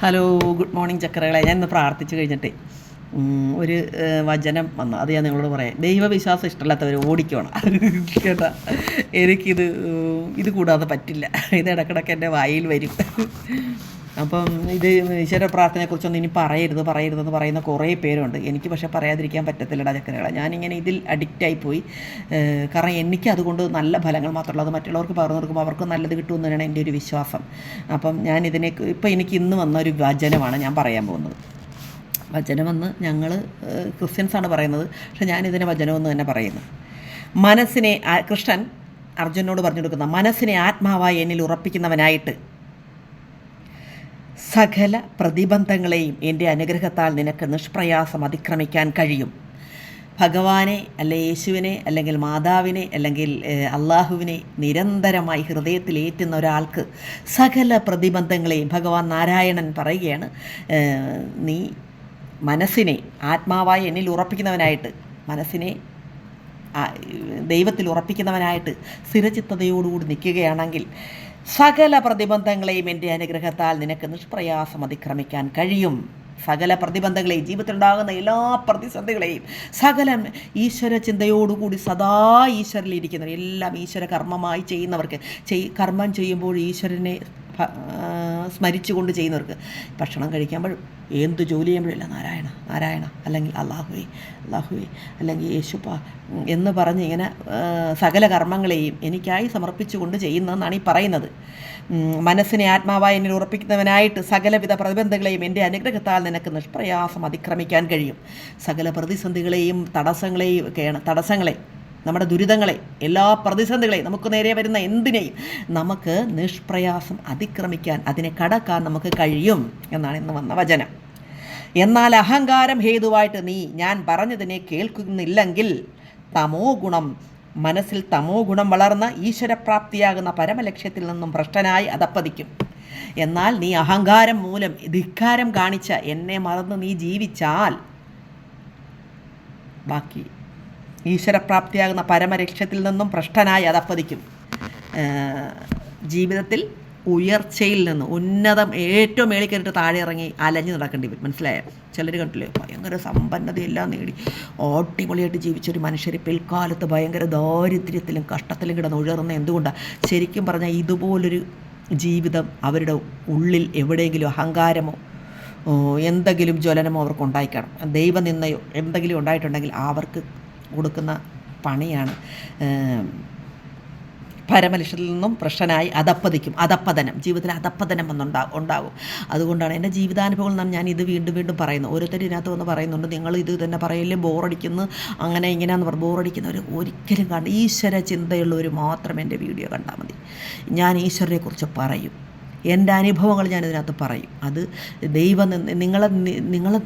Hello good morning ചക്രകളെ ഞാൻ ഇന്ന് പ്രാർത്ഥിച്ചു കഴിഞ്ഞിട്ട് ഒരു വചനം വന്നു. അത് ഞാൻ നിങ്ങളോട് പറയാം. ദൈവവിശ്വാസം ഇഷ്ടമില്ലാത്തവർ ഓടിക്കണം. കേട്ടാ എനിക്കിത് ഇത് കൂടാതെ പറ്റില്ല. ഇത് ഇടക്കിടക്ക് എന്റെ വായിൽ വരും. അപ്പം ഇത് ഈശ്വര പ്രാർത്ഥനയെക്കുറിച്ചൊന്നും ഇനി പറയരുത് പറയരുതെന്ന് പറയുന്ന കുറേ പേരുണ്ട്. എനിക്ക് പക്ഷേ പറയാതിരിക്കാൻ പറ്റത്തില്ലടാ ചക്കരകളെ ഞാനിങ്ങനെ ഇതിൽ അഡിക്റ്റായി പോയി കാരണം എനിക്ക് അതുകൊണ്ട് നല്ല ഫലങ്ങൾ മാത്രമല്ല. അത് മറ്റുള്ളവർക്ക് പകർന്നു കൊടുക്കുമ്പോൾ അവർക്ക് നല്ലത് കിട്ടുമെന്ന് തന്നെയാണ് എന്റെ ഒരു വിശ്വാസം. അപ്പം ഞാൻ ഇതിനെ ഇപ്പം എനിക്ക് ഇന്ന് വന്ന ഒരു വചനമാണ് ഞാൻ പറയാൻ പോകുന്നത്. വചനമെന്ന് ഞങ്ങൾ ക്രിസ്ത്യൻസാണ് പറയുന്നത്. പക്ഷെ ഞാനിതിനെ വചനമെന്ന് തന്നെ പറയുന്നു. മനസ്സിനെ കൃഷ്ണൻ അർജുനോട് പറഞ്ഞു കൊടുക്കുന്ന മനസ്സിനെ ആത്മാവായി എന്നിൽ ഉറപ്പിക്കുന്നവനായിട്ട് സകല പ്രതിബന്ധങ്ങളെയും എന്റെ അനുഗ്രഹത്താൽ നിനക്ക് നിഷ്പ്രയാസം അതിക്രമിക്കാൻ കഴിയും. ഭഗവാനെ അല്ലെ യേശുവിനെ അല്ലെങ്കിൽ മാതാവിനെ അല്ലെങ്കിൽ അള്ളാഹുവിനെ നിരന്തരമായി ഹൃദയത്തിലേറ്റുന്ന ഒരാൾക്ക് സകല പ്രതിബന്ധങ്ങളെയും ഭഗവാൻ നാരായണൻ പറയുകയാണ് നീ മനസ്സിനെ ആത്മാവായി എന്നിൽ ഉറപ്പിക്കുന്നവനായിട്ട് മനസ്സിനെ ദൈവത്തിൽ ഉറപ്പിക്കുന്നവനായിട്ട് സ്ഥിരചിത്തതയോടുകൂടി നിൽക്കുകയാണെങ്കിൽ സകല പ്രതിബന്ധങ്ങളെയും എന്റെ അനുഗ്രഹത്താൽ നിനക്ക് നിഷ്പ്രയാസം അതിക്രമിക്കാൻ കഴിയും. സകല പ്രതിബന്ധങ്ങളെയും ജീവിതത്തിലുണ്ടാകുന്ന എല്ലാ പ്രതിസന്ധികളെയും സകല ഈശ്വര ചിന്തയോടുകൂടി സദാ ഈശ്വരനിലിരിക്കുന്നവർ എല്ലാം ഈശ്വര കർമ്മമായി ചെയ്യുന്നവർക്ക് ചെയ് കർമ്മം ചെയ്യുമ്പോൾ ഈശ്വരനെ സ്മരിച്ചുകൊണ്ട് ചെയ്യുന്നവർക്ക് ഭക്ഷണം കഴിക്കുമ്പോൾ എന്ത് ജോലി ചെയ്യുമ്പോഴില്ല? നാരായണ നാരായണ അല്ലെങ്കിൽ അള്ളാഹുവേ അള്ളാഹുവേ അല്ലെങ്കിൽ യേശുപ്പ എന്ന് പറഞ്ഞ് ഇങ്ങനെ സകല കർമ്മങ്ങളെയും എനിക്കായി സമർപ്പിച്ചുകൊണ്ട് ചെയ്യുന്നതെന്നാണ് ഈ പറയുന്നത്. മനസ്സിനെ ആത്മാവായി എന്നിൽ ഉറപ്പിക്കുന്നവനായിട്ട് സകലവിധ പ്രതിബന്ധങ്ങളെയും എന്റെ അനുഗ്രഹത്താൽ നിനക്ക് നിഷ്പ്രയാസം അതിക്രമിക്കാൻ കഴിയും. സകല പ്രതിസന്ധികളെയും തടസ്സങ്ങളെയും ഒക്കെയാണ് തടസ്സങ്ങളെ നമ്മുടെ ദുരിതങ്ങളെ എല്ലാ പ്രതിസന്ധികളെയും നമുക്ക് നേരെ വരുന്ന എന്തിനേയും നമുക്ക് നിഷ്പ്രയാസം അതിക്രമിക്കാൻ അതിനെ കടക്കാൻ നമുക്ക് കഴിയും എന്നാണ് ഇന്ന് വന്ന വചനം. എന്നാൽ അഹങ്കാരം ഹേതുവായിട്ട് നീ ഞാൻ പറഞ്ഞതിനെ കേൾക്കുന്നില്ലെങ്കിൽ തമോ ഗുണം മനസ്സിൽ തമോ ഗുണം വളർന്ന ഈശ്വരപ്രാപ്തിയാകുന്ന പരമലക്ഷ്യത്തിൽ നിന്നും ഭ്രഷ്ടനായി അതപ്പതിക്കും. എന്നാൽ നീ അഹങ്കാരം മൂലം ധിക്കാരം കാണിച്ച എന്നെ മറന്ന് നീ ജീവിച്ചാൽ ബാക്കി ഈശ്വരപ്രാപ്തിയാകുന്ന പരമലക്ഷ്യത്തിൽ നിന്നും ഭ്രഷ്ടനായി അതപ്പതിക്കും ജീവിതത്തിൽ ഉയർച്ചയിൽ നിന്ന് ഉന്നതം ഏറ്റവും മേളിൽ താഴെ ഇറങ്ങി അലഞ്ഞു നടക്കേണ്ടി വരും. മനസ്സിലായോ? ചിലർ കണ്ടില്ലേ ഭയങ്കര സമ്പന്നതയെല്ലാം നേടി. അടിപൊളിയായിട്ട് ജീവിച്ചൊരു മനുഷ്യർ പിൽക്കാലത്ത് ഭയങ്കര ദാരിദ്ര്യത്തിലും കഷ്ടത്തിലും കിടന്ന് ഉയർന്ന എന്തുകൊണ്ടാണ് ശരിക്കും പറഞ്ഞാൽ ഇതുപോലൊരു ജീവിതം അവരുടെ ഉള്ളിൽ എവിടെയെങ്കിലും അഹങ്കാരമോ എന്തെങ്കിലും ജ്വലനമോ അവർക്ക് ഉണ്ടായിക്കണം ദൈവനിന്നയോ എന്തെങ്കിലും ഉണ്ടായിട്ടുണ്ടെങ്കിൽ അവർക്ക് കൊടുക്കുന്ന പണിയാണ്. പരമലക്ഷ്യത്തിൽ നിന്നും പ്രശ്നനായി അതപ്പതിക്കും. അതപ്പതനം. ജീവിതത്തിൽ അതപ്പതനം വന്നുണ്ടാ ഉണ്ടാകും. അതുകൊണ്ടാണ് എന്റെ ജീവിതാനുഭവങ്ങൾ നാം ഞാൻ ഇത് വീണ്ടും വീണ്ടും പറയുന്നു. ഓരോരുത്തരും ഇതിനകത്ത് വന്ന് പറയുന്നുണ്ട് നിങ്ങൾ ഇത് തന്നെ പറയല്ലേ? ബോറടിക്കുന്നു. അങ്ങനെ ഇങ്ങനെയാന്ന് പറഞ്ഞു ബോറടിക്കുന്നവർ ഒരിക്കലും കണ്ട് ഈശ്വര ചിന്തയുള്ളവർ മാത്രം എന്റെ വീഡിയോ കണ്ടാൽ മതി. ഞാൻ ഈശ്വരനെക്കുറിച്ച് പറയും. എന്റെ അനുഭവങ്ങൾ ഞാൻ ഇതിനകത്ത് പറയും. അത് ദൈവം നിങ്ങളെ നിങ്ങളെ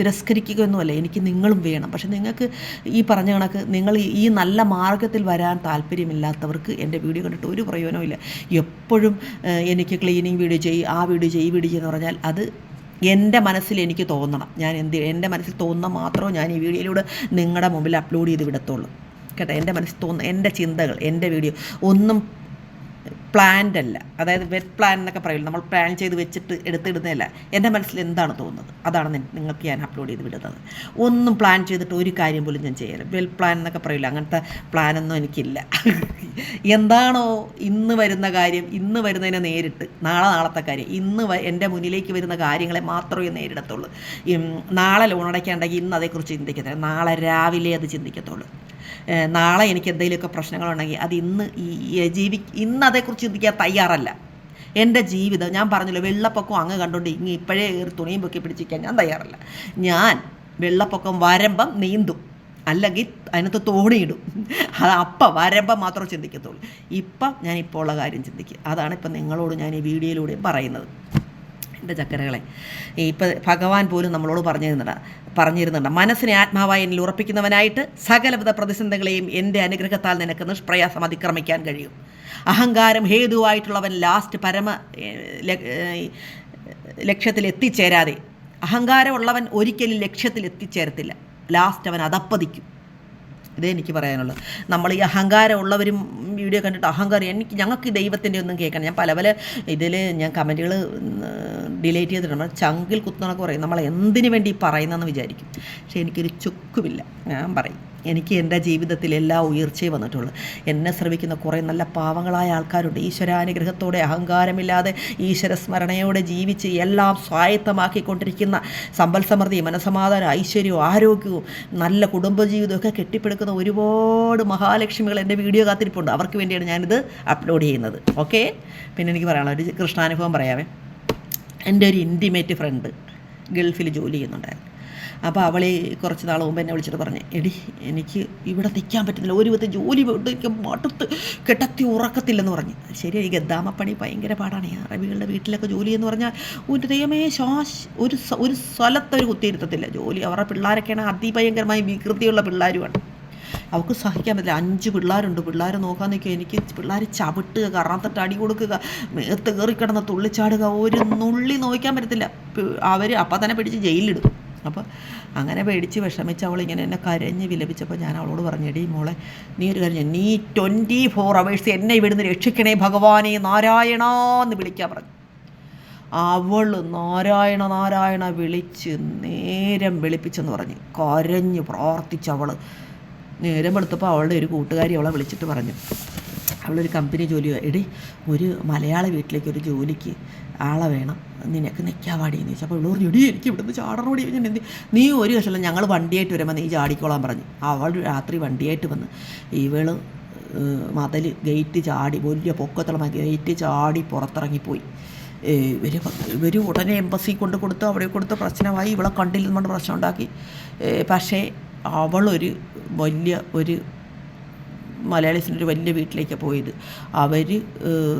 തിരസ്കരിക്കുകയൊന്നുമല്ല. എനിക്ക് നിങ്ങളും വേണം. പക്ഷെ നിങ്ങൾക്ക് ഈ പറഞ്ഞ കണക്ക് നിങ്ങൾ ഈ- നല്ല മാർഗത്തിൽ വരാൻ താല്പര്യമില്ലാത്തവർക്ക് എന്റെ വീഡിയോ കണ്ടിട്ട് ഒരു പ്രയോജനവും ഇല്ല. എപ്പോഴും എനിക്ക് ക്ലീനിങ് വീഡിയോ ചെയ്യും ആ വീഡിയോ ചെയ്യും വീഡിയോ ചെയ്യുന്ന പറഞ്ഞാൽ അത് എന്റെ മനസ്സിൽ എനിക്ക് തോന്നണം. ഞാൻ എന്ത് എന്റെ മനസ്സിൽ തോന്നുന്ന മാത്രമേ ഞാൻ ഈ വീഡിയോയിലൂടെ നിങ്ങളുടെ മുമ്പിൽ അപ്ലോഡ് ചെയ്ത് വിടത്തുള്ളൂ. കേട്ടോ? എന്റെ മനസ്സിൽ തോന്നുന്ന എന്റെ ചിന്തകൾ എന്റെ വീഡിയോ ഒന്നും പ്ലാൻഡ് അല്ല. അതായത് വെറ്റ് പ്ലാൻ എന്നൊക്കെ പറയില്ല? നമ്മൾ പ്ലാൻ ചെയ്ത് വെച്ചിട്ട് എടുത്തിടുന്നതല്ല. എന്റെ മനസ്സിൽ എന്താണ് തോന്നുന്നത്? അതാണ് നിങ്ങൾക്ക് ഞാൻ അപ്ലോഡ് ചെയ്ത് വിടുന്നത്. ഒന്നും പ്ലാൻ ചെയ്തിട്ട് ഒരു കാര്യം പോലും ഞാൻ ചെയ്യല വെൽ പ്ലാൻ എന്നൊക്കെ പറയില്ല? അങ്ങനത്തെ പ്ലാനൊന്നും എനിക്കില്ല. എന്താണോ ഇന്ന് വരുന്ന കാര്യം ഇന്ന് വരുന്നതിനെ നേരിട്ട് നാളെ നാളത്തെ കാര്യം ഇന്ന് എന്റെ മുന്നിലേക്ക് വരുന്ന കാര്യങ്ങളെ മാത്രമേ നേരിടത്തുള്ളൂ. നാളെ ലോൺ അടയ്ക്കാണ്ടെങ്കിൽ ഇന്ന് അതേക്കുറിച്ച് ചിന്തിക്കത്തില്ല. നാളെ രാവിലെ അത് ചിന്തിക്കത്തുള്ളൂ. നാളെ എനിക്ക് എന്തെങ്കിലുമൊക്കെ പ്രശ്നങ്ങളുണ്ടെങ്കിൽ അത് ഇന്ന് ജീവി ഇന്ന് അതേക്കുറിച്ച് ചിന്തിക്കാൻ തയ്യാറല്ല. എന്റെ ജീവിതം ഞാൻ പറഞ്ഞല്ലോ വെള്ളപ്പൊക്കം അങ്ങ് കണ്ടുകൊണ്ട് ഇങ്ങ് ഇപ്പോഴേ കയറി തുണിയും പൊക്കി പിടിച്ചിരിക്കാൻ ഞാൻ തയ്യാറല്ല. ഞാൻ വെള്ളപ്പൊക്കം വരമ്പം നീന്തും. അല്ലെങ്കിൽ അതിനകത്ത് തോണിയിടും. അത് അപ്പം വരമ്പം മാത്രം ചിന്തിക്കത്തുള്ളൂ. ഇപ്പം ഞാൻ ഇപ്പോൾ ഉള്ള കാര്യം ചിന്തിക്കുക അതാണ് ഇപ്പം നിങ്ങളോട് ഞാൻ ഈ വീഡിയോയിലൂടെ പറയുന്നത്. എന്റെ ചക്കരകളെ. ഇപ്പം ഭഗവാൻ പോലും നമ്മളോട് പറഞ്ഞിരുന്നുണ്ട് പറഞ്ഞിരുന്നുണ്ട് മനസ്സിനെ ആത്മാവായി എന്നിൽ ഉറപ്പിക്കുന്നവനായിട്ട് സകലവിധ പ്രതിസന്ധികളെയും എന്റെ അനുഗ്രഹത്താൽ നിനക്ക് നിഷ്പ്രയാസം അതിക്രമിക്കാൻ കഴിയും. അഹങ്കാരം ഹേതുവായിട്ടുള്ളവൻ ലാസ്റ്റ് പരമ ലക്ഷ്യത്തിൽ എത്തിച്ചേരാതെ അഹങ്കാരമുള്ളവൻ ഒരിക്കലും ലക്ഷ്യത്തിൽ എത്തിച്ചേരത്തില്ല. ലാസ്റ്റ് അവൻ അതപ്പതിക്കും. ഇതേ എനിക്ക് പറയാനുള്ളത് നമ്മൾ ഈ അഹങ്കാരം ഉള്ളവരും വീഡിയോ കണ്ടിട്ട് അഹങ്കാരം എനിക്ക് ഞങ്ങൾക്ക് ദൈവത്തിന്റെ ഒന്നും കേൾക്കണം. ഞാൻ പല പല ഇതിൽ ഞാൻ കമന്റുകൾ ഡിലേറ്റ് ചെയ്തിട്ടുണ്ട്. നമ്മൾ ചങ്കിൽ കുത്തണൊക്കെ പറയും. നമ്മൾ എന്തിനു വേണ്ടി പറയുന്നതെന്ന് വിചാരിക്കും. പക്ഷേ എനിക്കൊരു ചുക്കുമില്ല. ഞാൻ പറയും. എനിക്ക് എന്റെ ജീവിതത്തിൽ എല്ലാ ഉയർച്ചയും വന്നിട്ടുള്ളൂ. എന്നെ ശ്രമിക്കുന്ന കുറേ നല്ല പാവങ്ങളായ ആൾക്കാരുണ്ട്. ഈശ്വരാനുഗ്രഹത്തോടെ അഹങ്കാരമില്ലാതെ ഈശ്വരസ്മരണയോടെ ജീവിച്ച് എല്ലാം സ്വായത്തമാക്കിക്കൊണ്ടിരിക്കുന്ന സമ്പൽ സമൃദ്ധി മനസമാധാനം ഐശ്വര്യവും ആരോഗ്യവും നല്ല കുടുംബജീവിതവും ഒക്കെ കെട്ടിപ്പടുക്കുന്ന ഒരുപാട് മഹാലക്ഷ്മികൾ എന്റെ വീഡിയോ കാത്തിരിപ്പുണ്ട്. അവർക്ക് വേണ്ടിയാണ് ഞാനിത് അപ്ലോഡ് ചെയ്യുന്നത്. ഓക്കെ പിന്നെ എനിക്ക് പറയാനുള്ള ഒരു കൃഷ്ണാനുഭവം പറയാമേ. എന്റെ ഒരു ഇന്റിമേറ്റ് ഫ്രണ്ട് ഗൾഫിൽ ജോലി ചെയ്യുന്നുണ്ടായിരുന്നു. അപ്പോൾ അവളെ കുറച്ച് നാൾ മുമ്പ് എന്നെ വിളിച്ചിട്ട് പറഞ്ഞു എടി എനിക്ക് ഇവിടെ നിൽക്കാൻ പറ്റുന്നില്ല. ഒരു വിധത്തെ ജോലി എനിക്ക് മടുത്ത് കിടത്തി ഉറക്കത്തില്ലെന്ന് പറഞ്ഞു. ശരി എനിക്ക് ഗദ്ദാമപ്പണി ഭയങ്കര പാടാണ്. ഈ അറബികളുടെ വീട്ടിലൊക്കെ ജോലി എന്ന് പറഞ്ഞാൽ ഒരു ദൈവമേ ശ്വാസ് ഒരു ഒരു സ്ഥലത്തൊരു കുത്തിയിരുത്തത്തില്ല. ജോലി അവരുടെ പിള്ളേരൊക്കെയാണ് അതിഭയങ്കരമായി വികൃതിയുള്ള പിള്ളേരുമാണ്. അവൾക്ക് സഹിക്കാൻ പറ്റില്ല. അഞ്ച് പിള്ളേരുണ്ട്. പിള്ളേരെ നോക്കാൻ നിൽക്കുക എനിക്ക് പിള്ളേർ ചവിട്ടുക കറാത്തട്ട് അടി കൊടുക്കുക മേത്ത് കയറിക്കിടന്ന് തുള്ളിച്ചാടുക ഒരു നുള്ളി നോക്കാൻ പറ്റത്തില്ല. അവർ അപ്പം തന്നെ പിടിച്ച് ജയിലിലിടും. അപ്പോൾ അങ്ങനെ പേടിച്ച് വിഷമിച്ച് അവൾ ഇങ്ങനെ എന്നെ കരഞ്ഞ് വിലപിച്ചപ്പോൾ ഞാൻ അവളോട് പറഞ്ഞു എടീ മോളെ നീ ഒരു കാര്യം നീ ട്വന്റി ഫോർ അവേഴ്സ് എന്നെ ഇവിടുന്ന് രക്ഷിക്കണേ ഭഗവാനെ നാരായണ എന്ന് വിളിക്കാൻ പറഞ്ഞു. അവൾ നാരായണ നാരായണ വിളിച്ച് നേരം വിളിപ്പിച്ചെന്ന് പറഞ്ഞ്. കരഞ്ഞ് പ്രാർത്ഥിച്ച് അവൾ നേരം വെളുത്തപ്പോൾ അവളുടെ ഒരു കൂട്ടുകാരി അവളെ വിളിച്ചിട്ട് പറഞ്ഞു. അവളൊരു കമ്പനി ജോലി എടി ഒരു മലയാള വീട്ടിലേക്ക് ഒരു ജോലിക്ക് ആളെ വേണം. നിനക്ക് നിൽക്കാൻ എന്ന് ചോദിച്ചു. അപ്പോൾ പറഞ്ഞു എടി എനിക്ക് ഇവിടുന്ന് ചാടണോടി എന്ത്? നീ ഒരു കഷല്ല ഞങ്ങൾ വണ്ടിയായിട്ട് വരുമ്പോൾ നീ ചാടിക്കോളാൻ പറഞ്ഞു. അവൾ രാത്രി വണ്ടിയായിട്ട് വന്ന് ഇവൾ മതൽ ഗേറ്റ് ചാടി വലിയ പൊക്കത്തുള്ള ഗേറ്റ് ചാടി പുറത്തിറങ്ങിപ്പോയി. ഇവർ ഇവർ ഉടനെ എംബസി കൊണ്ട് കൊടുത്തു അവിടെ കൊടുത്ത് പ്രശ്നമായി. ഇവളെ കണ്ടില്ലെന്നുകൊണ്ട് പ്രശ്നം ഉണ്ടാക്കി പക്ഷേ അവളൊരു വലിയ ഒരു മലയാളീസിന്റെ വലിയ വീട്ടിലേക്ക് പോയത്. അവർ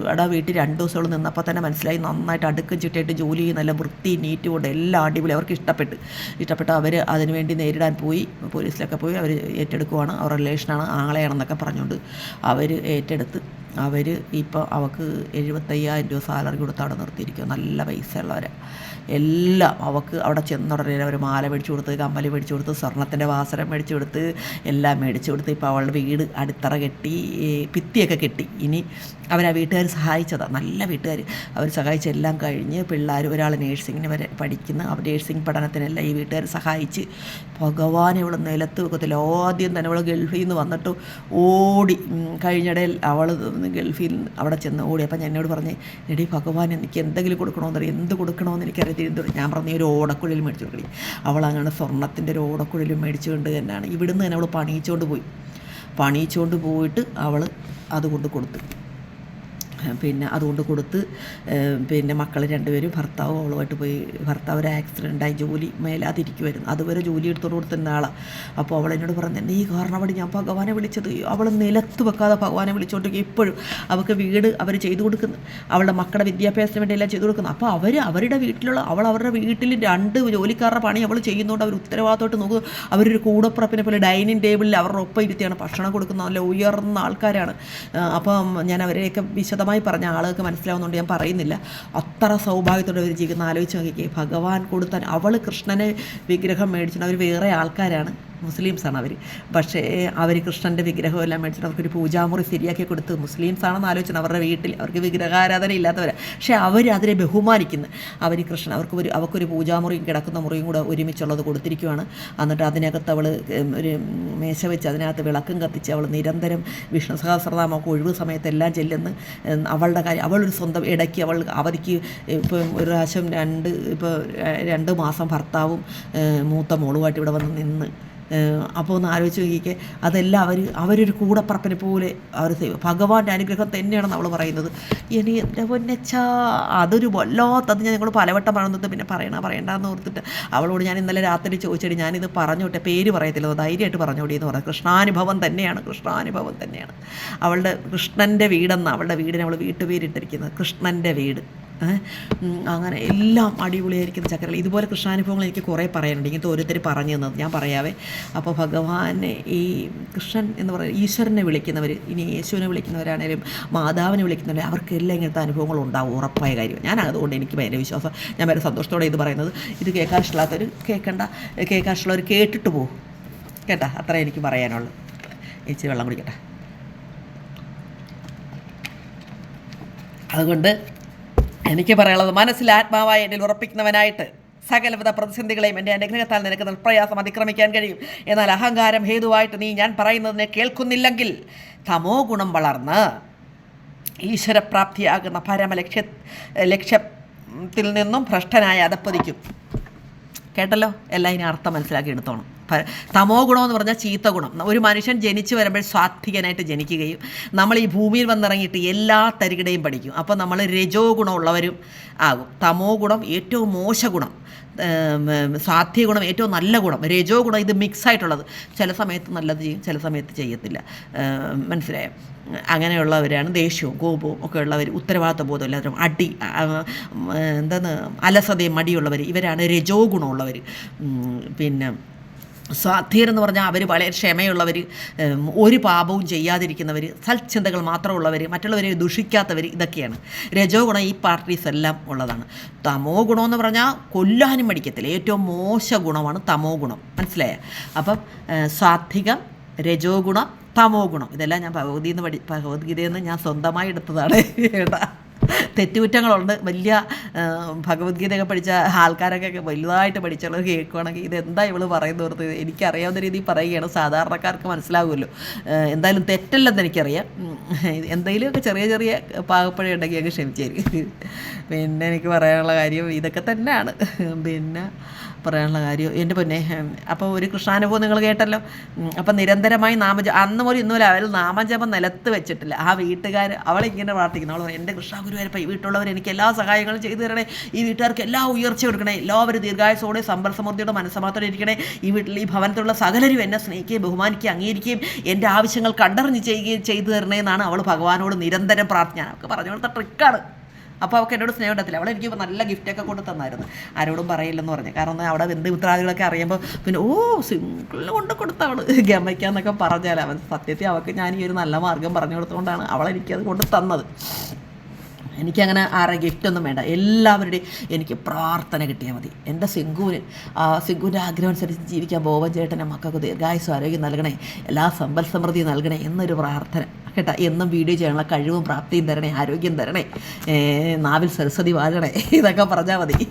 അവിടെ വീട്ടിൽ രണ്ട് ദിവസമോളം നിന്നപ്പോൾ തന്നെ മനസ്സിലായി നന്നായിട്ട് അടുക്കും ചിട്ടായിട്ട് ജോലി ചെയ്യും നല്ല വൃത്തി നീറ്റ് കൊണ്ട് എല്ലാം അടിപൊളി. അവർക്ക് ഇഷ്ടപ്പെട്ട്. ഇഷ്ടപ്പെട്ട് അവർ അതിനുവേണ്ടി നേരിടാൻ പോയി. പോലീസിലൊക്കെ പോയി അവർ ഏറ്റെടുക്കുവാണ്. അവർ റിലേഷനാണ് ആങ്ങളെയാണെന്നൊക്കെ പറഞ്ഞുകൊണ്ട് അവർ ഏറ്റെടുത്ത്. അവർ ഇപ്പോൾ അവൾക്ക് എഴുപത്തയ്യായിരം രൂപ സാലറി കൊടുത്ത് അവിടെ നിർത്തിയിരിക്കുക നല്ല പൈസ ഉള്ളവരെ എല്ലാം അവൾക്ക് അവിടെ ചെന്നുടനെ അവർ മാല മേടിച്ചു കൊടുത്ത് കമ്മൽ മേടിച്ചു കൊടുത്ത് സ്വർണത്തിന്റെ വാസനം മേടിച്ചു കൊടുത്ത് എല്ലാം മേടിച്ചു കൊടുത്ത് ഇപ്പോൾ അവളുടെ വീട് അടിത്തറ കെട്ടി ഭിത്തിയൊക്കെ കെട്ടി. ഇനി അവരാ വീട്ടുകാർ സഹായിച്ചതാണ് നല്ല വീട്ടുകാർ അവർ സഹായിച്ച് എല്ലാം കഴിഞ്ഞ് പിള്ളേർ ഒരാൾ നേഴ്സിങ്ങിന് വരെ പഠിക്കുന്ന. അവർ നേഴ്സിംഗ് പഠനത്തിനെല്ലാം ഈ വീട്ടുകാർ സഹായിച്ച് ഭഗവാൻ ഇവൾ നിലത്ത് വെക്കത്തില്ല. ആദ്യം തന്നെ അവൾ ഗൾഫിൽ നിന്ന് വന്നിട്ട് ഓടി. കഴിഞ്ഞിടയിൽ അവൾ ഗൾഫിൽ നിന്ന് അവിടെ ചെന്ന് ഓടി അപ്പം ഞാൻ എന്നോട് പറഞ്ഞ് എടി ഭഗവാൻ എനിക്ക് എന്തെങ്കിലും കൊടുക്കണമെന്നറിയാം എന്ത് കൊടുക്കണമെന്ന് എനിക്കറിയത്തില്ല. ഞാൻ പറഞ്ഞ ഒരു ഓടക്കുഴൽ മേടിച്ചു അവൾ അങ്ങനെ സ്വർണത്തിന്റെ ഒരു ഓടക്കുഴലും മേടിച്ചുകൊണ്ട് തന്നെയാണ്. ഇവിടുന്ന് തന്നെ അവൾ പണിയിച്ചുകൊണ്ട് പോയി. പണിയിച്ചുകൊണ്ട് പോയിട്ട് അവൾ അതുകൊണ്ട് കൊടുത്തു. പിന്നെ അതുകൊണ്ട് കൊടുത്ത് പിന്നെ മക്കൾ രണ്ടുപേരും ഭർത്താവും അവളുമായിട്ട് പോയി. ഭർത്താവ് ഒരു ആക്സിഡന്റായി ജോലി മേലാതിരിക്കുമായിരുന്നു അതുവരെ ജോലി എടുത്തോണ്ട് കൊടുത്തിരുന്ന ആളാണ് അപ്പോൾ അവൾ എന്നോട് പറഞ്ഞു നീ കാരണവടി ഞാൻ ഭഗവാനെ വിളിച്ചത്. അവൾ നിലത്ത് വെക്കാതെ ഭഗവാനെ വിളിച്ചുകൊണ്ടിരിക്കും ഇപ്പോഴും. അവൾക്ക് വീട് അവർ ചെയ്തു കൊടുക്കുന്നു. അവളുടെ മക്കളുടെ വിദ്യാഭ്യാസത്തിന് വേണ്ടി എല്ലാം ചെയ്തു കൊടുക്കുന്നു. അപ്പോൾ അവർ അവരുടെ വീട്ടിലുള്ള അവൾ അവരുടെ വീട്ടിൽ രണ്ട് ജോലിക്കാരുടെ പണി അവൾ ചെയ്യുന്നതുകൊണ്ട് അവർ ഉത്തരവാദിത്തമായിട്ട് നോക്കുന്നു അവരൊരു കൂടപ്പുറപ്പിനെ പോലെ ഡൈനിങ് ടേബിളിൽ അവരുടെ ഒപ്പം ഇരുത്തിയാണ് ഭക്ഷണം കൊടുക്കുന്ന നല്ല ഉയർന്ന ആൾക്കാരാണ്. അപ്പം ഞാൻ അവരെയൊക്കെ വിശദമായി പറഞ്ഞ ആളുകൾക്ക് മനസ്സിലാവുന്നുണ്ട് ഞാൻ പറയുന്നില്ല. അത്ര സൗഭാഗ്യത്തോടെ അവർ ജീവിക്കുന്ന ആലോചിച്ച് നോക്കിക്കേ ഭഗവാൻ കൊടുത്താൻ അവൾ കൃഷ്ണനെ വിഗ്രഹം മേടിച്ചിട്ട് അവർ വേറെ ആൾക്കാരാണ്. മുസ്ലിംസാണ് അവർ പക്ഷേ അവർ കൃഷ്ണന്റെ വിഗ്രഹം എല്ലാം മേടിച്ചിട്ട് അവർക്കൊരു പൂജാമുറി ശരിയാക്കി കൊടുത്ത് മുസ്ലിംസ് ആണെന്ന് ആലോചിച്ചാൽ അവരുടെ വീട്ടിൽ അവർക്ക് വിഗ്രഹാരാധന ഇല്ലാത്തവരാണ് പക്ഷേ അവർ അതിനെ ബഹുമാനിക്കുന്നു. അവർ കൃഷ്ണൻ അവർക്ക് ഒരു അവർക്കൊരു പൂജാമുറിയും കിടക്കുന്ന മുറിയും കൂടെ ഒരുമിച്ചുള്ളത് കൊടുത്തിരിക്കുകയാണ് എന്നിട്ട് അതിനകത്ത് അവൾ ഒരു മേശ വെച്ച് അതിനകത്ത് വിളക്കും കത്തിച്ച് അവൾ നിരന്തരം വിഷ്ണു സഹസ്രനാമൊക്കെ ഒഴിവ് സമയത്തെല്ലാം ചെല്ലുന്നു. അവളുടെ കാര്യം അവളൊരു സ്വന്തം ഇടയ്ക്ക് അവൾ അവധിക്ക് ഇപ്പം ഒരു പ്രാവശ്യം രണ്ട് ഇപ്പോൾ രണ്ട് മാസം ഭർത്താവും മൂത്ത മോളുമായിട്ട് ഇവിടെ വന്ന് നിന്ന് അപ്പോൾ ഒന്ന് ആലോചിച്ച് നോക്കിക്കേ. അതെല്ലാം അവർ അവരൊരു കൂടപ്പറപ്പിനെ പോലെ അവർ ഭഗവാന്റെ അനുഗ്രഹം തന്നെയാണ് നമ്മൾ പറയുന്നത്. ഇനി എന്റെ പൊന്നച്ചാ അതൊരു വല്ലാത്തത് ഞാൻ നിങ്ങൾ പലവട്ടം പറഞ്ഞിട്ട് പിന്നെ പറയണ പറയണ്ടെന്ന് ഓർത്തിട്ട് അവളോട് ഞാൻ ഇന്നലെ രാത്രി ചോദിച്ചിട്ട് ഞാനിത് പറഞ്ഞോട്ടെ പേര് പറയത്തില്ല ധൈര്യമായിട്ട് പറഞ്ഞോടി എന്ന് പറഞ്ഞു. കൃഷ്ണാനുഭവം തന്നെയാണ് കൃഷ്ണാനുഭവം തന്നെയാണ്. അവളുടെ കൃഷ്ണന്റെ വീടെന്ന് അവളുടെ വീടിന് അവൾ വീട്ടുപേരിട്ടിരിക്കുന്നത് കൃഷ്ണന്റെ വീട്. അങ്ങനെ എല്ലാം അടിപൊളിയായിരിക്കുന്ന ചക്കരകൾ. ഇതുപോലെ കൃഷ്ണാനുഭവങ്ങൾ എനിക്ക് കുറേ പറയാനുണ്ട്. ഇങ്ങനത്തെ ഓരോരുത്തർ പറഞ്ഞു തന്നത് ഞാൻ പറയാവേ. അപ്പോൾ ഭഗവാനെ ഈ കൃഷ്ണൻ എന്ന് പറയുന്നത് ഈശ്വരനെ വിളിക്കുന്നവർ ഇനി യേശുവിനെ വിളിക്കുന്നവരാണേലും മാതാവിനെ വിളിക്കുന്നവർ അവർക്കെല്ലാം ഇങ്ങനത്തെ അനുഭവങ്ങൾ ഉണ്ടാവും ഉറപ്പായ കാര്യം ഞാൻ അതുകൊണ്ട് എനിക്ക് ഭയങ്കര വിശ്വാസം. ഞാൻ ഭയങ്കര സന്തോഷത്തോടെ ഇത് പറയുന്നത്. ഇത് കേൾക്കാൻ ഇഷ്ടമില്ലാത്തവർ കേൾക്കണ്ട കേട്ടിട്ട് പോകും കേട്ടാ? അത്ര എനിക്ക് പറയാനുള്ളൂ. ഇച്ചിരി വെള്ളം കുടിക്കട്ടെ. അതുകൊണ്ട് എനിക്ക് പറയാനുള്ളത് മനസ്സിൽ ആത്മാവായി എന്നിൽ ഉറപ്പിക്കുന്നവനായിട്ട് സകലവിധ പ്രതിസന്ധികളെയും എന്റെ അനുഗ്രഹത്താൽ നിനക്ക് നിർപ്രയാസം അതിക്രമിക്കാൻ കഴിയും. എന്നാൽ അഹങ്കാരം ഹേതുവായിട്ട് നീ ഞാൻ പറയുന്നതിനെ കേൾക്കുന്നില്ലെങ്കിൽ തമോ ഗുണം വളർന്ന് ഈശ്വരപ്രാപ്തിയാകുന്ന പരമലക്ഷ്യ ലക്ഷ്യത്തിൽ നിന്നും ഭ്രഷ്ടനായ അതപ്പതിക്കും കേട്ടല്ലോ? എല്ലാം ഇനി അർത്ഥം മനസ്സിലാക്കി എടുത്തോണം. തമോ ഗുണമെന്ന് പറഞ്ഞാൽ ചീത്ത ഗുണം. ഒരു മനുഷ്യൻ ജനിച്ചു വരുമ്പോൾ സ്വാത്വികനായിട്ട് ജനിക്കുകയും നമ്മൾ ഈ ഭൂമിയിൽ വന്നിറങ്ങിയിട്ട് എല്ലാ തരികിടയും പഠിക്കും. അപ്പോൾ നമ്മൾ രജോ ഗുണമുള്ളവരും ആകും. തമോ ഗുണം ഏറ്റവും മോശ ഗുണം. സാധ്യ ഗുണം ഏറ്റവും നല്ല ഗുണം. രജോ ഗുണം ഇത് മിക്സ് ആയിട്ടുള്ളത്. ചില സമയത്ത് നല്ലത് ചെയ്യും ചില സമയത്ത് ചെയ്യത്തില്ല. മനസ്സിലായ? അങ്ങനെയുള്ളവരാണ് ദേഷ്യവും കോപവും ഒക്കെ ഉള്ളവർ ഉത്തരവാദിത്വ എല്ലാവരും അടി എന്താണ്? അലസതയും മടിയുള്ളവർ ഇവരാണ് രജോ ഗുണമുള്ളവർ പിന്നെ സ്വാധീനം പറഞ്ഞാൽ അവർ വളരെ ക്ഷമയുള്ളവർ ഒരു പാപവും ചെയ്യാതിരിക്കുന്നവർ സൽചിന്തകൾ മാത്രമുള്ളവർ മറ്റുള്ളവരെ ദുഷിക്കാത്തവർ ഇതൊക്കെയാണ്. രജോ ഗുണം ഈ പാർട്ടീസ് എല്ലാം ഉള്ളതാണ്. തമോ ഗുണം എന്ന് പറഞ്ഞാൽ കൊല്ലാനും മടിക്കത്തില്ല. ഏറ്റവും മോശ ഗുണമാണ് തമോ ഗുണം. മനസ്സിലായ? അപ്പം ഏഹ്, സാത്വികം രജോ ഗുണം തമോ ഗുണം. ഇതെല്ലാം ഞാൻ ഭഗവതിയിൽ നിന്ന് പഠി ഭഗവത്ഗീതയിൽ നിന്ന് ഞാൻ സ്വന്തമായി എടുത്തതാണ്. കേട്ടാ തെറ്റുകുറ്റങ്ങളുണ്ട്. വലിയ ഭഗവത്ഗീതയൊക്കെ പഠിച്ച ആൾക്കാരൊക്കെ വലുതായിട്ട് പഠിച്ചുള്ളത് കേൾക്കുവാണെങ്കിൽ ഇതെന്താ ഇവൾ പറയുന്നത് ഓർത്ത് എനിക്കറിയാവുന്ന രീതിയിൽ പറയുകയാണ്. സാധാരണക്കാർക്ക് മനസ്സിലാവുമല്ലോ. എന്തായാലും തെറ്റല്ലെന്ന് എനിക്കറിയാം. എന്തെങ്കിലുമൊക്കെ ചെറിയ ചെറിയ പാകപ്പഴ ഉണ്ടെങ്കിൽ അങ്ങ് ക്ഷമിച്ചേരും. പിന്നെ എനിക്ക് പറയാനുള്ള കാര്യം ഇതൊക്കെ തന്നെയാണ്. പിന്നെ പറയാനുള്ള കാര്യം. എന്റെ പൊന്നെ അപ്പോൾ ഒരു കൃഷ്ണാനുഭവം നിങ്ങൾ കേട്ടല്ലോ. അപ്പം നിരന്തരമായി നാമജ അന്ന് പോലും ഇന്നുമില്ല അവർ നാമജപം നിലത്ത് വെച്ചിട്ടില്ല. ആ വീട്ടുകാർ അവളിങ്ങനെ പ്രാർത്ഥിക്കുന്നു. അവൾ എന്റെ എന്റെ കൃഷ്ണഗുരുവായൂരപ്പ ഈ വീട്ടിലുള്ളവർ എനിക്ക് എല്ലാ സഹായങ്ങളും ചെയ്തു തരണേ. ഈ വീട്ടുകാർക്ക് എല്ലാ ഉയർച്ച കൊടുക്കണേ. എല്ലാവരും ദീർഘായുസോടെ സമ്പൽ മനസ്സമാത്തോടെ ഇരിക്കണേ. ഈ വീട്ടിൽ ഈ ഭവനത്തിലുള്ള സകലരും എന്നെ സ്നേഹിക്കുകയും ബഹുമാനിക്കുകയും അംഗീകരിക്കുകയും എന്റെ ആവശ്യങ്ങൾ കണ്ടറിഞ്ഞ് ചെയ്യുകയും ചെയ്തു തരണേ എന്നാണ് അവൾ ഭഗവാനോട് നിരന്തരം പ്രാർത്ഥന അവൾക്ക് പറഞ്ഞു കൊടുത്ത ട്രിക്കാണ് അപ്പോൾ അവൾക്ക് എന്നോട് സ്നേഹം ഉണ്ടത്തില്ല അവൾ എനിക്ക് നല്ല ഗിഫ്റ്റൊക്കെ കൊണ്ട് തന്നായിരുന്നു. ആരോടും പറയില്ലെന്ന് പറഞ്ഞു. കാരണം അവിടെ ബന്ധുമിത്രാദികളൊക്കെ അറിയുമ്പോൾ പിന്നെ ഓ സിംഗിളിൽ കൊണ്ട് കൊടുത്ത അവൾ ഗമയ്ക്കാന്നൊക്കെ പറഞ്ഞാൽ അവൻ സത്യത്തിൽ അവൾക്ക് ഞാൻ ഈ ഒരു നല്ല മാർഗം പറഞ്ഞു കൊടുത്തുകൊണ്ടാണ് അവൾ എനിക്കത് കൊണ്ട് തന്നത്. എനിക്കങ്ങനെ ആരെ ഗിഫ്റ്റൊന്നും വേണ്ട. എല്ലാവരുടെയും എനിക്ക് പ്രാർത്ഥന കിട്ടിയാൽ മതി. എന്റെ സിംഗുവിന് ആ സിംഗുവിന്റെ ആഗ്രഹം അനുസരിച്ച് ജീവിക്കാൻ ബോബൻ ചേട്ടന്റെ മക്കൾക്ക് ദീർഘായുസ് ആരോഗ്യം നൽകണേ എല്ലാ സമ്പൽ സമൃദ്ധി നൽകണേ എന്നൊരു പ്രാർത്ഥന. കേട്ടാ എന്നും വീഡിയോ ചെയ്യാനുള്ള കഴിവും പ്രാപ്തിയും തരണേ ആരോഗ്യം തരണേ നാവിൽ സരസ്വതി വാഴണേ ഇതൊക്കെ പറഞ്ഞാൽ മതി.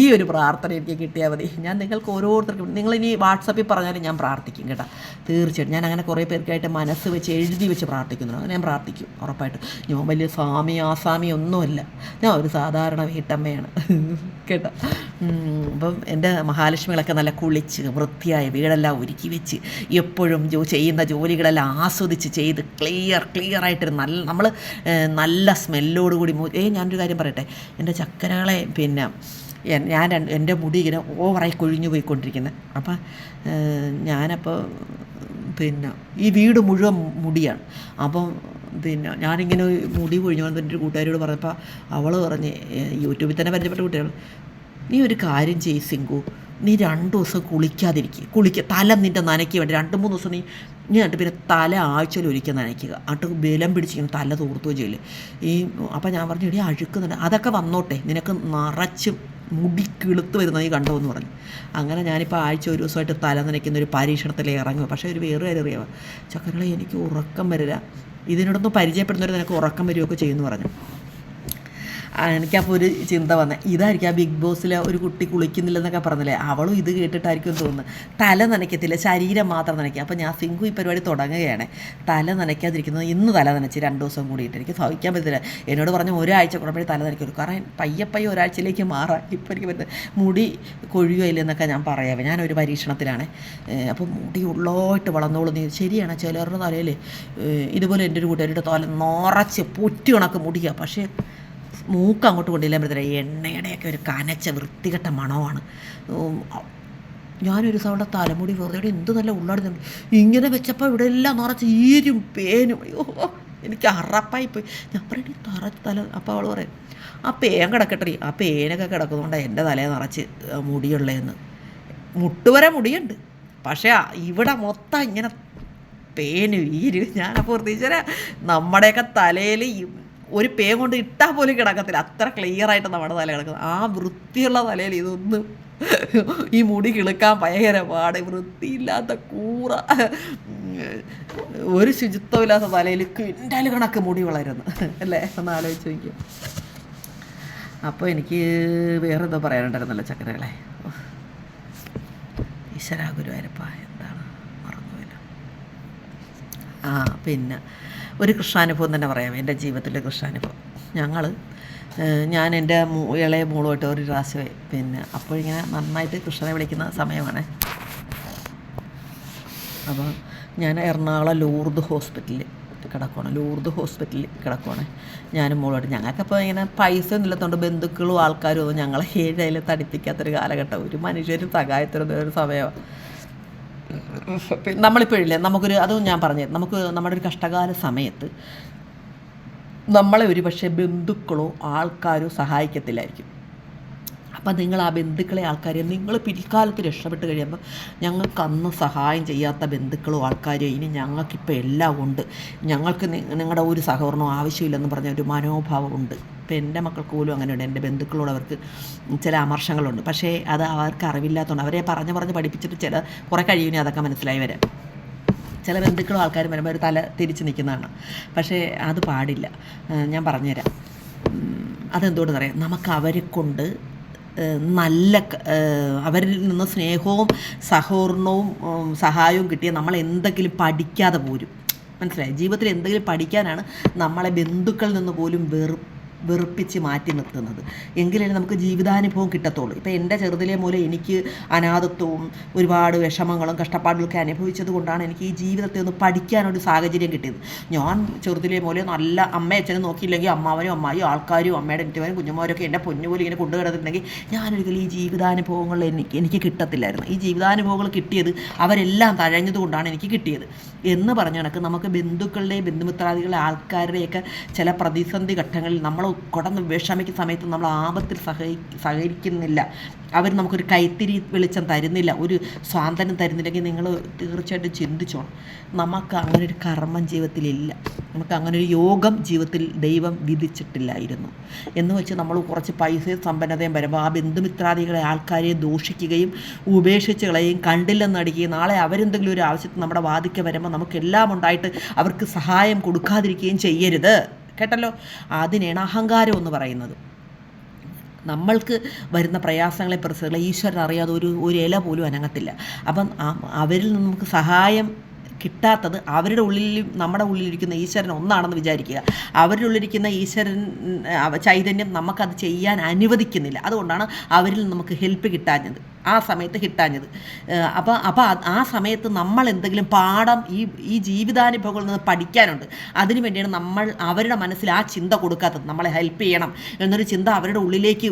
ഈ ഒരു പ്രാർത്ഥന എനിക്ക് കിട്ടിയാൽ മതി. ഞാൻ നിങ്ങൾക്ക് ഓരോരുത്തർക്കും നിങ്ങളിനി വാട്സപ്പിൽ പറഞ്ഞാലും ഞാൻ പ്രാർത്ഥിക്കും കേട്ടോ. തീർച്ചയായിട്ടും. ഞാൻ അങ്ങനെ കുറേ പേർക്കായിട്ട് മനസ്സ് വെച്ച് എഴുതി വെച്ച് പ്രാർത്ഥിക്കുന്നു. അങ്ങനെ ഞാൻ പ്രാർത്ഥിക്കും ഉറപ്പായിട്ടും. ഞാൻ വലിയ സ്വാമി ആസാമി ഒന്നുമല്ല ഞാൻ ഒരു സാധാരണ വീട്ടമ്മയാണ്. കേട്ടോ? അപ്പം എന്റെ മഹാലക്ഷ്മികളൊക്കെ നല്ല കുളിച്ച് വൃത്തിയായി വീടെല്ലാം ഒരുക്കി വെച്ച് എപ്പോഴും ജോ ചെയ്യുന്ന ജോലികളെല്ലാം ആസ്വദിച്ച് ചെയ്ത് ക്ലിയർ ക്ലിയർ ആയിട്ട് നല്ല നമ്മൾ നല്ല സ്മെല്ലോടുകൂടി ഏ ഞാനൊരു കാര്യം പറയട്ടെ? എന്റെ ചക്കരകളെ പിന്നെ ഞാൻ എന്റെ മുടി ഇങ്ങനെ ഓവറായി കൊഴിഞ്ഞു പോയിക്കൊണ്ടിരിക്കുന്നത് അപ്പം ഞാനപ്പോൾ പിന്നെ ഈ വീട് മുഴുവൻ മുടിയാണ്. അപ്പം പിന്നെ ഞാനിങ്ങനെ മുടി കൊഴിഞ്ഞു വന്നിട്ട് എന്റെ കൂട്ടുകാരോട് പറഞ്ഞപ്പോൾ അവൾ പറഞ്ഞ് യൂട്യൂബിൽ തന്നെ പരിചയപ്പെട്ട കുട്ടികൾ നീ ഒരു കാര്യം ചെയ്യ സിങ്കു. നീ രണ്ട് ദിവസം കുളിക്കാതിരിക്കുക കുളിക്കുക തല നിന്റെ നനയ്ക്ക് വേണ്ടി. രണ്ട് മൂന്ന് ദിവസം നീ നീ എന്നിട്ട് പിന്നെ തല ആഴ്ചയിൽ ഒരിക്കൽ നനയ്ക്കുക. എന്നിട്ട് ബലം പിടിച്ചിങ്ങനെ തല തോർത്തുകയും ചെയ്യില്ലേ ഈ അപ്പം ഞാൻ പറഞ്ഞു എടി അഴുക്കുന്നുണ്ട്. അതൊക്കെ വന്നോട്ടെ. നിനക്ക് നിറച്ച് മുടി കിളുത്ത് വരുന്നത് നീ കണ്ടോ എന്ന് പറഞ്ഞു. അങ്ങനെ ഞാനിപ്പോൾ ആഴ്ച ഒരു ദിവസമായിട്ട് തല നനയ്ക്കുന്ന ഒരു പരീക്ഷണത്തിൽ ഇറങ്ങുക പക്ഷേ ഒരു വേറെ കാര്യം അറിയാമോ ചക്കരകളെ എനിക്ക് ഉറക്കം വരില്ല. ഇതിനോടൊന്ന് പരിചയപ്പെടുന്നവർ നിനക്ക് ഉറക്കം വരികയൊക്കെ ചെയ്യുമെന്ന് പറഞ്ഞു. എനിക്കപ്പോൾ ഒരു ചിന്ത വന്നത് ഇതായിരിക്കും ആ ബിഗ് ബോസിലെ ഒരു കുട്ടി കുളിക്കുന്നില്ലെന്നൊക്കെ പറഞ്ഞില്ലേ? അവളും ഇത് കേട്ടിട്ടായിരിക്കും തോന്നുന്നത് തല നനയ്ക്കത്തില്ല ശരീരം മാത്രം നനയ്ക്കുക. അപ്പോൾ ഞാൻ സിങ്കു ഈ പരിപാടി തുടങ്ങുകയാണ്. തല നനയ്ക്കാതിരിക്കുന്നത് ഇന്ന് തല നനച്ച് രണ്ട് ദിവസം കൂടിയിട്ട്. എനിക്ക് സഹിക്കാൻ പറ്റത്തില്ല. എന്നോട് പറഞ്ഞ ഒരാഴ്ച കുഴപ്പമില്ല തല നനയ്ക്കുള്ളൂ കാരണം പയ്യെ പയ്യെ ഒരാഴ്ചയിലേക്ക് മാറാം. ഇപ്പോൾ എനിക്ക് പറ്റുന്നത് മുടി കൊഴിയുകയില്ലെന്നൊക്കെ ഞാൻ പറയാം. ഞാനൊരു പരീക്ഷണത്തിലാണ്. അപ്പോൾ മുടി ഉള്ളോട്ട് നീ ശരിയാണ് ചിലരുടെ തലയിൽ ഇതുപോലെ എന്റെ ഒരു കൂട്ടുകാരുടെ തല നിറച്ച് പൊറ്റി കണക്ക് മുടിക്കുക പക്ഷേ മൂക്ക് അങ്ങോട്ട് കൊണ്ടില്ല ബ്രദറെ എണ്ണയുടെയൊക്കെ ഒരു കനച്ച വൃത്തികെട്ട മണമാണ്. ഞാനൊരു സൗണ്ട തലമുടി വെറുതെ എന്ത് നല്ല ഉള്ളാടുന്നുണ്ട് ഇങ്ങനെ വെച്ചപ്പോൾ ഇവിടെ എല്ലാം നിറച്ച് ഈരും പേനും. അയ്യോ എനിക്ക് അറപ്പായി പോയി. ഞാൻ പറയണി തറച്ച് തല അപ്പം അവൾ പറയും ആ പേൻ കിടക്കട്ടെ ആ പേനൊക്കെ കിടക്കുന്നതുകൊണ്ട് എന്റെ തലയെ നിറച്ച് മുടിയുള്ളതെന്ന് മുട്ടുവരെ മുടിയുണ്ട്. പക്ഷേ ഇവിടെ മൊത്തം ഇങ്ങനെ പേന് ഈരും. ഞാനപ്പോൾ പ്രതീക്ഷ നമ്മുടെയൊക്കെ തലയിൽ ഒരു പേ കൊണ്ട് ഇട്ടാൽ പോലും കിടക്കത്തില്ല. അത്ര ക്ലിയർ ആയിട്ട് നമ്മുടെ തല കിടക്കുന്നത് ആ വൃത്തിയുള്ള തലയിൽ ഇതൊന്നും ഈ മുടി കിളുക്കാൻ ഭയങ്കര പാട്. വൃത്തിയില്ലാത്ത കൂറ. ഒരു ശുചിത്വമില്ലാത്ത തലയിൽ ക്വിന്റൽ കണക്ക് മുടി വളരുന്നു. അല്ലേ? ഒന്ന് ആലോചിച്ച് നോക്കിയ. അപ്പോൾ എനിക്ക് വേറെ എന്തോ പറയാനുണ്ടായിരുന്നല്ലോ ചക്കരകളെ. ഈശ്വരാ ഗുരുവായൂരപ്പ. എന്താണ്? മറന്നുപോയില്ല. ആ പിന്നെ ഒരു കൃഷ്ണാനുഭവം തന്നെ പറയാം എന്റെ ജീവിതത്തിലെ കൃഷ്ണാനുഭവം. ഞങ്ങൾ ഞാൻ എന്റെ ഇളയ മോളുമായിട്ട് ഒരു പ്രാവശ്യമേ പിന്നെ അപ്പോഴിങ്ങനെ നന്നായിട്ട് കൃഷ്ണനെ വിളിക്കുന്ന സമയമാണ്. അപ്പോൾ ഞാൻ എറണാകുളം ലൂർദ് ഹോസ്പിറ്റലിൽ കിടക്കുവാണ് ലൂർദ് ഹോസ്പിറ്റലിൽ കിടക്കുവാണ്. ഞാനും മോളോട്ട് ഞങ്ങൾക്കപ്പോൾ ഇങ്ങനെ പൈസ ഒന്നും ഇല്ലാത്തതുകൊണ്ട് ബന്ധുക്കളും ആൾക്കാരും ഒന്നും ഞങ്ങളെ ഏഴയിൽ തടിപ്പിക്കാത്തൊരു കാലഘട്ടം. ഒരു മനുഷ്യരും സഹായത്തിനൊന്നും ഒരു സമയമാണ് നമ്മളിപ്പോഴില്ലേ നമുക്കൊരു അതും ഞാൻ പറഞ്ഞു നമുക്ക് നമ്മുടെ ഒരു കഷ്ടകാല സമയത്ത് നമ്മളെ ഒരു പക്ഷേ ബന്ധുക്കളോ ആൾക്കാരോ സഹായിക്കത്തില്ലായിരിക്കും. അപ്പം നിങ്ങൾ ആ ബന്ധുക്കളെ ആൾക്കാരെ നിങ്ങൾ പിൽക്കാലത്ത് രക്ഷപ്പെട്ട് കഴിയുമ്പോൾ ഞങ്ങൾക്ക് അന്ന് സഹായം ചെയ്യാത്ത ബന്ധുക്കളും ആൾക്കാരും ഇനി ഞങ്ങൾക്കിപ്പോൾ എല്ലാം ഉണ്ട്. ഞങ്ങൾക്ക് നിങ്ങളുടെ ഒരു സഹകരണവും ആവശ്യമില്ലെന്ന് പറഞ്ഞ ഒരു മനോഭാവമുണ്ട് ഇപ്പം എന്റെ മക്കൾക്ക് പോലും അങ്ങനെയുണ്ട്. എന്റെ ബന്ധുക്കളോട് അവർക്ക് ചില അമർഷങ്ങളുണ്ട്. പക്ഷേ അത് അവർക്ക് അറിവില്ലാത്തതുകൊണ്ട് അവരെ പറഞ്ഞ് പറഞ്ഞ് പഠിപ്പിച്ചിട്ട് ചില കുറേ കഴിയുന്നേ അതൊക്കെ മനസ്സിലായി വരാം. ചില ബന്ധുക്കളും ആൾക്കാരും വരുമ്പോൾ ഒരു തല തിരിച്ച് നിൽക്കുന്നതാണ്. പക്ഷേ അത് പാടില്ല. ഞാൻ പറഞ്ഞുതരാം. ഉം, അതെന്തുകൊണ്ടെന്ന് പറയാം നമുക്ക് അവരെ കൊണ്ട് നല്ല അവരിൽ നിന്ന് സ്നേഹവും സഹകരണവും സഹായവും കിട്ടിയ നമ്മൾ എന്തെങ്കിലും പഠിക്കാതെ പോരും. മനസ്സിലായി? ജീവിതത്തിൽ എന്തെങ്കിലും പഠിക്കാനാണ് നമ്മളെ ബന്ധുക്കളിൽ നിന്ന് പോലും വെറു വെറുപ്പിച്ച് മാറ്റി നിർത്തുന്നത്. എങ്കിലേ നമുക്ക് ജീവിതാനുഭവം കിട്ടത്തുള്ളൂ. ഇപ്പോൾ എന്റെ ചെറുതിലെ മൂലം എനിക്ക് അനാഥത്വവും ഒരുപാട് വിഷമങ്ങളും കഷ്ടപ്പാടുകളൊക്കെ അനുഭവിച്ചത് കൊണ്ടാണ് എനിക്ക് ഈ ജീവിതത്തെ ഒന്ന് പഠിക്കാനൊരു സാഹചര്യം കിട്ടിയത്. ഞാൻ ചെറുതിലെ മൂലം നല്ല അമ്മയും അച്ഛനും നോക്കിയില്ലെങ്കിൽ അമ്മാവനും അമ്മായും ആൾക്കാരും അമ്മയുടെ എനിറ്റുമാരും കുഞ്ഞുമാരൊക്കെ എന്റെ പൊന്നുപോലെ ഇങ്ങനെ കൊണ്ടു കിടന്നിട്ടുണ്ടെങ്കിൽ ഞാനൊരിക്കലും ഈ ജീവിതാനുഭവങ്ങൾ എനിക്ക് എനിക്ക് കിട്ടത്തില്ലായിരുന്നു. ഈ ജീവിതാനുഭവങ്ങൾ കിട്ടിയത് അവരെല്ലാം തഴഞ്ഞതുകൊണ്ടാണ് എനിക്ക് കിട്ടിയത്. എന്ന് പറഞ്ഞ കണക്ക് നമുക്ക് ബന്ധുക്കളുടെയും ബന്ധുമിത്രാദികളുടെ ആൾക്കാരുടെയൊക്കെ ചില പ്രതിസന്ധി ഘട്ടങ്ങളിൽ നമ്മൾ കുടന്ന് വിഷമിക്കുന്ന സമയത്ത് നമ്മൾ ആപത്തിൽ സഹകരി സഹകരിക്കുന്നില്ല. അവർ നമുക്കൊരു കൈത്തിരി വെളിച്ചം തരുന്നില്ല. ഒരു സ്വാതന്ത്ര്യം തരുന്നില്ലെങ്കിൽ നിങ്ങൾ തീർച്ചയായിട്ടും ചിന്തിച്ചോണം. നമുക്ക് അങ്ങനെ ഒരു കർമ്മം ജീവിതത്തിലില്ല. നമുക്ക് അങ്ങനെ ഒരു യോഗം ജീവിതത്തിൽ ദൈവം വിധിച്ചിട്ടില്ലായിരുന്നു. എന്ന് വെച്ച് നമ്മൾ കുറച്ച് പൈസയും സമ്പന്നതയും വരുമ്പോൾ ആ ബന്ധുമിത്രാദികളെ ആൾക്കാരെ ദൂഷിക്കുകയും ഉപേക്ഷിച്ച് കളയുകയും കണ്ടില്ലെന്നടിക്കുകയും നാളെ അവരെന്തെങ്കിലും ഒരു ആവശ്യത്തിന് നമ്മുടെ വാദിക്ക വരുമ്പോൾ നമുക്കെല്ലാം ഉണ്ടായിട്ട് അവർക്ക് സഹായം കൊടുക്കാതിരിക്കുകയും ചെയ്യരുത്. കേട്ടല്ലോ? അതിനാണ് അഹങ്കാരം എന്ന് പറയുന്നത്. നമ്മൾക്ക് വരുന്ന പ്രയാസങ്ങളെ പ്രശ്നങ്ങളെ ഈശ്വരൻ അറിയാതെ ഒരു ഒരു ഇല പോലും അനങ്ങത്തില്ല. അപ്പം അവരിൽ നിന്ന് നമുക്ക് സഹായം കിട്ടാത്തത് അവരുടെ ഉള്ളിൽ നമ്മുടെ ഉള്ളിലിരിക്കുന്ന ഈശ്വരൻ ഒന്നാണെന്ന് വിചാരിക്കുക. അവരുടെ ഉള്ളിലിരിക്കുന്ന ഈശ്വരൻ ചൈതന്യം നമുക്കത് ചെയ്യാൻ അനുവദിക്കുന്നില്ല. അതുകൊണ്ടാണ് അവരിൽ നമുക്ക് ഹെൽപ്പ് കിട്ടാഞ്ഞത്. ആ സമയത്ത് കിട്ടാഞ്ഞത് അപ്പോൾ അപ്പോൾ ആ സമയത്ത് നമ്മൾ എന്തെങ്കിലും പാഠം ഈ ഈ ജീവിതാനുഭവങ്ങളിൽ നിന്ന് പഠിക്കാനുണ്ട്. അതിനു വേണ്ടിയാണ് നമ്മൾ അവരുടെ മനസ്സിൽ ആ ചിന്ത കൊടുക്കാത്തത്. നമ്മളെ ഹെൽപ്പ് ചെയ്യണം എന്നൊരു ചിന്ത അവരുടെ ഉള്ളിലേക്ക്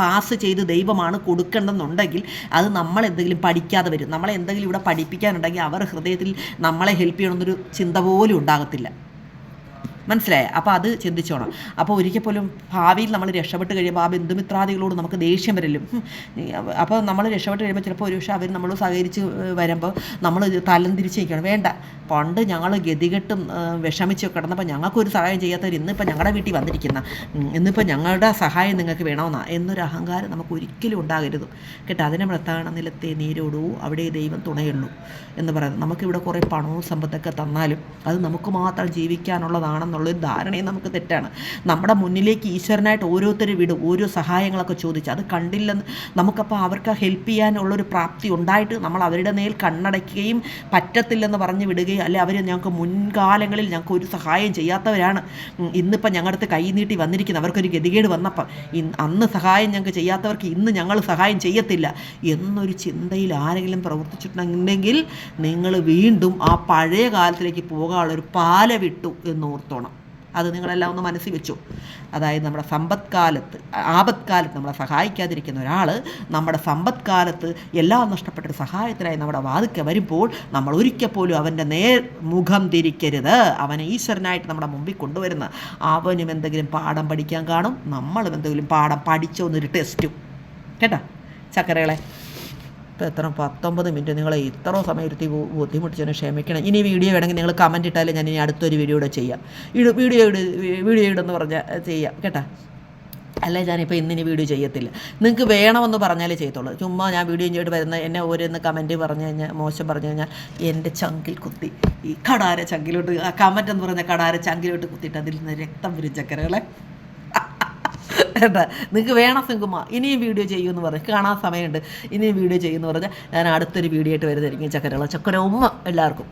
പാസ് ചെയ്ത് ദൈവമാണ് കൊടുക്കേണ്ടതെന്നുണ്ടെങ്കിൽ അത് നമ്മൾ എന്തെങ്കിലും പഠിക്കാതെ വരും. നമ്മളെ എന്തെങ്കിലും ഇവിടെ പഠിപ്പിക്കാനുണ്ടെങ്കിൽ അവർ ഹൃദയത്തിൽ നമ്മളെ ഹെൽപ്പ് ചെയ്യണമെന്നൊരു ചിന്ത പോലും ഉണ്ടാകത്തില്ല. മനസ്സിലായ? അപ്പോൾ അത് ചിന്തിച്ചോണം. അപ്പോൾ ഒരിക്കൽ പോലും ഭാവിയിൽ നമ്മൾ രക്ഷപ്പെട്ട് കഴിയുമ്പോൾ ആ ബന്ധുമിത്രാദികളോട് നമുക്ക് ദേഷ്യം വരലും. അപ്പോൾ നമ്മൾ രക്ഷപ്പെട്ട് കഴിയുമ്പോൾ ചിലപ്പോൾ ഒരു പക്ഷേ അവർ നമ്മൾ സഹകരിച്ച് വരുമ്പോൾ നമ്മൾ തലം തിരിച്ച് നിൽക്കണം. വേണ്ട. പണ്ട് ഞങ്ങൾ ഗതികെട്ടും വിഷമിച്ചു കിടന്നപ്പോൾ ഞങ്ങൾക്കൊരു സഹായം ചെയ്യാത്തവർ ഇന്നിപ്പോൾ ഞങ്ങളുടെ വീട്ടിൽ വന്നിരിക്കുന്ന ഇന്നിപ്പോൾ ഞങ്ങളുടെ സഹായം നിങ്ങൾക്ക് വേണമെന്നാ. എന്നൊരു അഹങ്കാരം നമുക്ക് ഒരിക്കലും ഉണ്ടാകരുത്. കേട്ടോ? അതിനെ വ്രത്താണ നിലത്തെ നീരോടൂ അവിടെ ദൈവം തുണയുള്ളൂ എന്ന് പറയുന്നത്. നമുക്കിവിടെ കുറേ പണവും സമ്പത്തൊക്കെ തന്നാലും അത് നമുക്ക് മാത്രം ജീവിക്കാനുള്ളതാണെന്നുള്ളൊരു ധാരണയും നമുക്ക് തെറ്റാണ്. നമ്മുടെ മുന്നിലേക്ക് ഈശ്വരനായിട്ട് ഓരോരുത്തർ വിടും ഓരോ സഹായങ്ങളൊക്കെ ചോദിച്ച് അത് കണ്ടില്ലെന്ന് നമുക്കപ്പോൾ അവർക്ക് ഹെൽപ്പ് ചെയ്യാനുള്ളൊരു പ്രാപ്തി ഉണ്ടായിട്ട് നമ്മൾ അവരുടെ മേൽ കണ്ണടയ്ക്കുകയും പറ്റത്തില്ലെന്ന് പറഞ്ഞ് വിടുകയും അല്ലെ അവർ ഞങ്ങൾക്ക് മുൻകാലങ്ങളിൽ ഞങ്ങൾക്ക് ഒരു സഹായം ചെയ്യാത്തവരാണ്. ഇന്നിപ്പം ഞങ്ങളുടെ അടുത്ത് കൈ നീട്ടി വന്നിരിക്കുന്നത് അവർക്കൊരു ഗതികേട് വന്നപ്പം അന്ന് സഹായം ഞങ്ങൾക്ക് ചെയ്യാത്തവർക്ക് ഇന്ന് ഞങ്ങൾ സഹായം ചെയ്യത്തില്ല എന്നൊരു ചിന്തയിൽ ആരെങ്കിലും പ്രവർത്തിച്ചിട്ടുണ്ടെങ്കിൽ നിങ്ങൾ വീണ്ടും ആ പഴയ കാലത്തിലേക്ക് പോകാനുള്ളൊരു പാല വിട്ടു എന്ന് ഓർത്തോണം അത് നിങ്ങളെല്ലാം ഒന്ന് മനസ്സിൽ വെച്ചു. അതായത് നമ്മുടെ സമ്പത്കാലത്ത് ആപത്കാലത്ത് നമ്മളെ സഹായിക്കാതിരിക്കുന്ന ഒരാൾ നമ്മുടെ സമ്പത്കാലത്ത് എല്ലാം നഷ്ടപ്പെട്ടൊരു സഹായത്തിനായി നമ്മുടെ വാതിക്ക വരുമ്പോൾ നമ്മൾ ഒരിക്കൽ പോലും അവന്റെ നേർ മുഖം തിരിക്കരുത്. അവനെ ഈശ്വരനായിട്ട് നമ്മുടെ മുമ്പിൽ കൊണ്ടുവരുന്ന. അവനും എന്തെങ്കിലും പാഠം പഠിക്കാൻ കാണും. നമ്മളും എന്തെങ്കിലും പാഠം പഠിച്ചോ എന്നൊരു ടെസ്റ്റും കേട്ടോ? ചക്കരകളെ? ഇപ്പോൾ എത്ര? പത്തൊമ്പത് മിനിറ്റ്. നിങ്ങളെ ഇത്ര സമയം ഇരുത്തി ബു- ബുദ്ധിമുട്ടിച്ചതിന് ക്ഷമിക്കണം. ഇനി വീഡിയോ വേണമെങ്കിൽ നിങ്ങൾ കമന്റ് ഇട്ടാലും ഞാൻ ഇനി അടുത്തൊരു വീഡിയോ കൂടെ ചെയ്യാം. വീഡിയോ ഇട് വീഡിയോ ഇടുന്ന് പറഞ്ഞാൽ ചെയ്യാം. കേട്ടോ? അല്ല ഞാനിപ്പോൾ ഇന്നിനി വീഡിയോ ചെയ്യത്തില്ല. നിങ്ങൾക്ക് വേണമെന്ന് പറഞ്ഞാലേ ചെയ്യത്തുള്ളൂ. ചുമ്മാ ഞാൻ വീഡിയോ ചെയ്തിട്ട് വരുന്ന എന്നെ ഓരോന്ന് കമന്റ് പറഞ്ഞു കഴിഞ്ഞാൽ മോശം പറഞ്ഞു കഴിഞ്ഞാൽ എന്റെ ചങ്കിൽ കുത്തി. ഈ കടാര ചങ്കിലോട്ട് ആ കമന്റ് എന്ന് പറഞ്ഞാൽ കടാര ചങ്കിലോട്ട് കുത്തിയിട്ട് അതിൽ നിന്ന് രക്തം വരും കേട്ടാ നിങ്ങൾക്ക് വേണം സിങ്കുമ ഇനിയും വീഡിയോ ചെയ്യുമെന്ന് പറഞ്ഞ്. കാണാൻ സമയമുണ്ട്. ഇനിയും വീഡിയോ ചെയ്യുമെന്ന് പറഞ്ഞാൽ ഞാൻ അടുത്തൊരു വീഡിയോ ആയിട്ട് വരുന്നതായിരിക്കും ചക്കരയുള്ള ചക്കര ഉമ്മ എല്ലാവർക്കും.